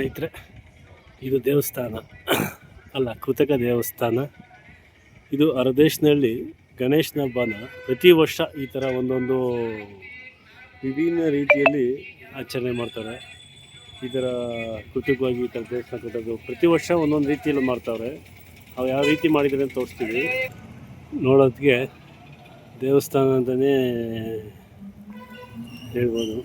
ಸ್ನೇಹಿತರೆ ಇದು ದೇವಸ್ಥಾನ. ಅಲ್ಲ, ಕೃತಕ ದೇವಸ್ಥಾನ. ಇದು ಅರದೇಶ್ನಲ್ಲಿ ಗಣೇಶನ ಹಬ್ಬನ ಪ್ರತಿ ವರ್ಷ ಈ ಥರ ಒಂದೊಂದು ವಿಭಿನ್ನ ರೀತಿಯಲ್ಲಿ ಆಚರಣೆ ಮಾಡ್ತಾರೆ. ಈ ಥರ ಕೃತಕವಾಗಿ ಈ ಥರ ಪ್ರತಿ ವರ್ಷ ಒಂದೊಂದು ರೀತಿಯಲ್ಲಿ ಮಾಡ್ತಾವ್ರೆ. ಅವು ಯಾವ ರೀತಿ ಮಾಡಿದ್ದಾರೆ ಅಂತ ತೋರಿಸ್ತೀವಿ. ನೋಡೋದಕ್ಕೆ ದೇವಸ್ಥಾನ ಅಂತಲೇ ಹೇಳ್ಬೋದು.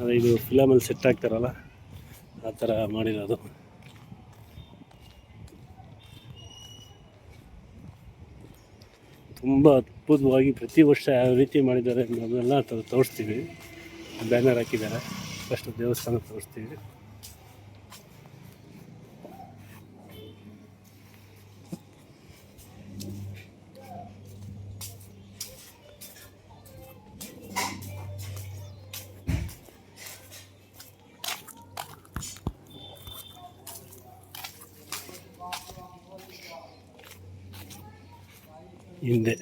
ಅದೇ ಇದು ಫಿಲಮಲ್ಲಿ ಸೆಟ್ ಆಗ್ತಾರಲ್ಲ, ಆ ಥರ ಮಾಡಿರೋದು. ತುಂಬ ಅದ್ಭುತವಾಗಿ ಪ್ರತಿ ವರ್ಷ ಯಾವ ರೀತಿ ಮಾಡಿದ್ದಾರೆ ಅನ್ನೋದನ್ನೆಲ್ಲ ತೋರಿಸ್ತೀವಿ. ಬ್ಯಾನರ್ ಹಾಕಿದ್ದಾರೆ. ಫಸ್ಟ್ ದೇವಸ್ಥಾನ ತೋರಿಸ್ತೀವಿ. 言うんで。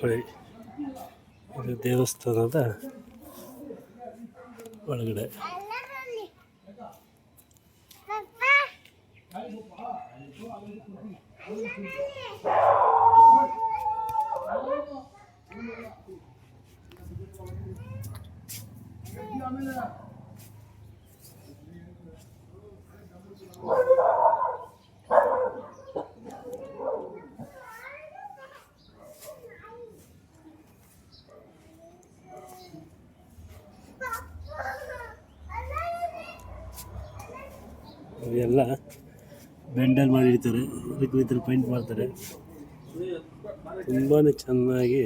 これ、これデオストんだ、これぐらい。ಇವೆಲ್ಲ ಬೆಂಡಲ್ಲಿ ಮಾಡಿ ಇಡ್ತಾರೆ ಅದಕ್ಕೆ ಈ ಥರ ಪೈಂಟ್ ಮಾಡ್ತಾರೆ. ತುಂಬಾ ಚೆನ್ನಾಗಿ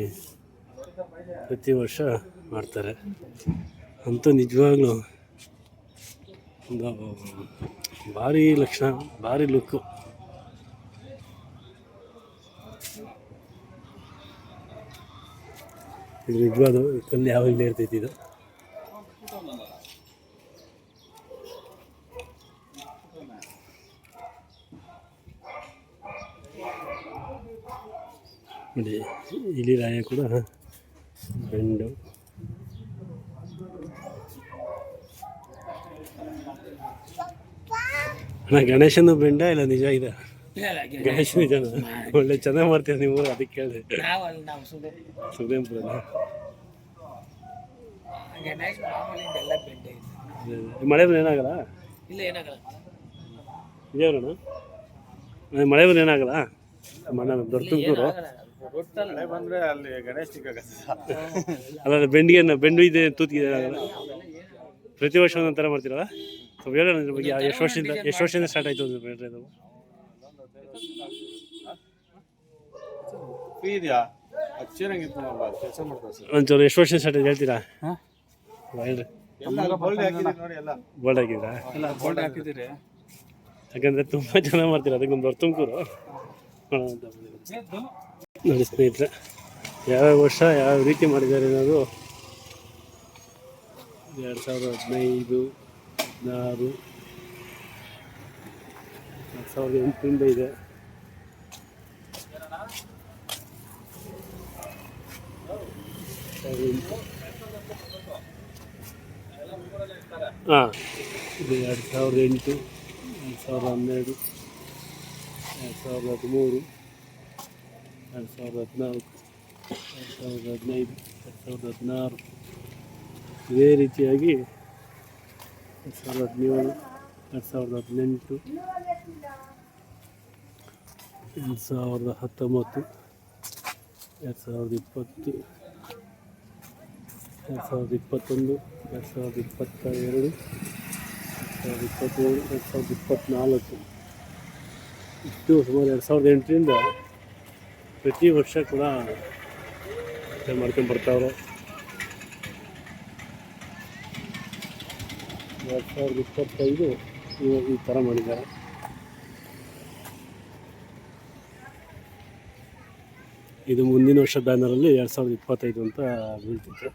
ಪ್ರತಿ ವರ್ಷ ಮಾಡ್ತಾರೆ. ಅಂತೂ ನಿಜವಾಗ್ಲೂ ಭಾರಿ ಲಕ್ಷಣ, ಭಾರಿ ಲುಕ್ಕು ಇದು ನಿಜವಾದ ಕಲ್ಲು ಯಾವಾಗಲೇ ಇರ್ತೈತಿ ಇದು? ನೋಡಿ ಇಲಿರಾಯ ಕೂಡ ಬೆಂಡು ಅಣ್ಣ ಗಣೇಶನ ಬೆಂಡ ಇಲ್ಲ ನಿಜ ಇದೆ? ಗಣೇಶ ನಿಜನ ಒಳ್ಳೆ ಚೆನ್ನಾಗಿ ಮಾಡ್ತೀರ ನೀವು? ಅದಕ್ಕೆ ಕೇಳಿದೆ. ಇದೆ. ಮಳೆ ಬಂದ್ರೆ ಏನಾಗಲ್ಲ? ಇಲ್ಲ ಏನಾಗಲ್ಲ. ನಿಜ ಮಳೆ ಬಂದ್ರೆ ಏನಾಗಲ್ಲ? ಮನೆ ದೊಡ್ಡ ತುಮಕೂರು ಬಂದ್ರೆ ಅಲ್ಲಿ ಗಣೇಶ್ ಅಲ್ಲ ಬೆಂಡಿಗೆ ಬೆಂಡು ಇದೆ ತೂತಿಗೆ ಪ್ರತಿ ವರ್ಷ ಒಂದೊಂದು ಥರ ಮಾಡ್ತೀರಲ್ಲ? ಸ್ವಲ್ಪ ಹೇಳೋಣ ಇದ್ರ ಬಗ್ಗೆ. ಎಷ್ಟು ವರ್ಷದಿಂದ ಎಷ್ಟು ವರ್ಷದಿಂದ ಸ್ಟಾರ್ಟ್ ಆಯ್ತು ಅಂದ್ರೆ ಬೇಡ್ರಿ ಅದು ಫ್ರೀ ಇದೆಯಾ? ಹಚ್ಚಿರಂಗಿತ್ತು ನಮ್ಮ ಕೆಲಸ ಮಾಡ್ತಾರೆ ಸರ್ ಒಂಚೂರು ಎಷ್ಟು ವರ್ಷ ಸ್ಟಾರ್ಟ್ ಆಯ್ತು ಹೇಳ್ತೀರಾ? ಹೇಳ್ರಿ. ಬೋಲ್ಡ್ ಹಾಕಿದ್ರಾ ಯಾಕಂದರೆ ತುಂಬ ಚೆನ್ನಾಗಿ ಮಾಡ್ತೀರಾ? ಅದಕ್ಕೆ ನಮ್ಮ ದೊಡ್ಡ ತುಮಕೂರು. ಅಂತ ಬಂದಿರೋದು. ನೋಡಿ ಸ್ನೇಹಿತರೆ ಯಾವ್ಯಾವ ವರ್ಷ ಯಾವ ರೀತಿ ಮಾಡಿದ್ದಾರೆ ಅನ್ನೋದು ಎರಡು ಸಾವಿರದ ಹದಿನೈದು, ಹದಿನಾರು, ಎರಡು ಸಾವಿರದ ಎಂಟರಿಂದ ಇದೆ. ಹಾಂ, ಇದು ಎರಡು ಸಾವಿರದ ಎಂಟು, ಎರಡು ಸಾವಿರದ ಹನ್ನೆರಡು, ಎರಡು ಸಾವಿರದ ಹದಿಮೂರು ಎರಡು ಸಾವಿರದ ಹದಿನಾಲ್ಕು ಎರಡು ಸಾವಿರದ ಹದಿನೈದು ಎರಡು ಸಾವಿರದ ಹದಿನಾರು ಇದೇ ರೀತಿಯಾಗಿ ಎರಡು ಸಾವಿರದ ಹದಿನೇಳು ಎರಡು ಸಾವಿರದ ಹದಿನೆಂಟು ಎರಡು ಸಾವಿರದ ಹತ್ತೊಂಬತ್ತು ಎರಡು ಸಾವಿರದ ಇಪ್ಪತ್ತು ಎರಡು ಸಾವಿರದ ಇಪ್ಪತ್ತೊಂದು ಎರಡು ಸಾವಿರದ ಇಪ್ಪತ್ತ ಎರಡು ಎರಡು ಸಾವಿರದ ಇಪ್ಪತ್ತೇಳು ಎರಡು ಸಾವಿರದ ಇಪ್ಪತ್ತ್ನಾಲ್ಕು ಇಷ್ಟು ಸುಮಾರು ಎರಡು ಸಾವಿರದ ಎಂಟರಿಂದ ಪ್ರತಿ ವರ್ಷ ಕೂಡ ಮಾಡ್ಕೊಂಡು ಬರ್ತಾವ್ರು. ಎರಡು ಸಾವಿರದ ಇಪ್ಪತ್ತೈದು ಇವಾಗ ಈ ಥರ ಮಾಡಿದ್ದಾರೆ. ಇದು ಮುಂದಿನ ವರ್ಷ ಬ್ಯಾನರಲ್ಲಿ ಎರಡು ಸಾವಿರದ ಇಪ್ಪತ್ತೈದು ಅಂತ ಬೀಳ್ತಿತ್ತು.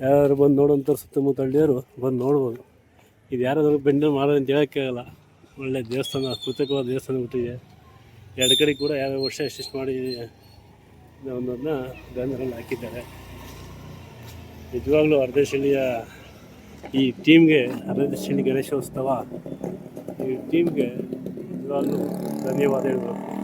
ಯಾರು ಬಂದು ನೋಡೋಂಥ ಸುತ್ತಮುತ್ತ ಹಳ್ಳಿಯವರು ಬಂದು ನೋಡ್ಬೋದು. ಇದು ಯಾರಾದರೂ ಬೆಂಡಲ್ ಮಾಡೋದು ಅಂತ ಹೇಳೋಕ್ಕೆ ಆಗಲ್ಲ. ಒಳ್ಳೆ ದೇವಸ್ಥಾನ, ಕೃತಕವಾದ ದೇವಸ್ಥಾನ ಬಿಟ್ಟಿದೆ ಎರಡು ಕಡೆ ಕೂಡ ಯಾವ್ಯಾವ ವರ್ಷ ಎಷ್ಟೆಷ್ಟು ಮಾಡಿ ಒಂದನ್ನ ಬ್ಯಾನರಲ್ಲಿ ಹಾಕಿದ್ದಾರೆ. ನಿಜವಾಗ್ಲೂ ಅರ್ಧಶಿಲಿಯ ಈ ಟೀಮ್ಗೆ ಅರ್ಧಶಿಲಿ ಗಣೇಶೋತ್ಸವ ಈ ಟೀಮ್ಗೆ ನಿಜವಾಗ್ಲೂ ಧನ್ಯವಾದ ಹೇಳಬೇಕು.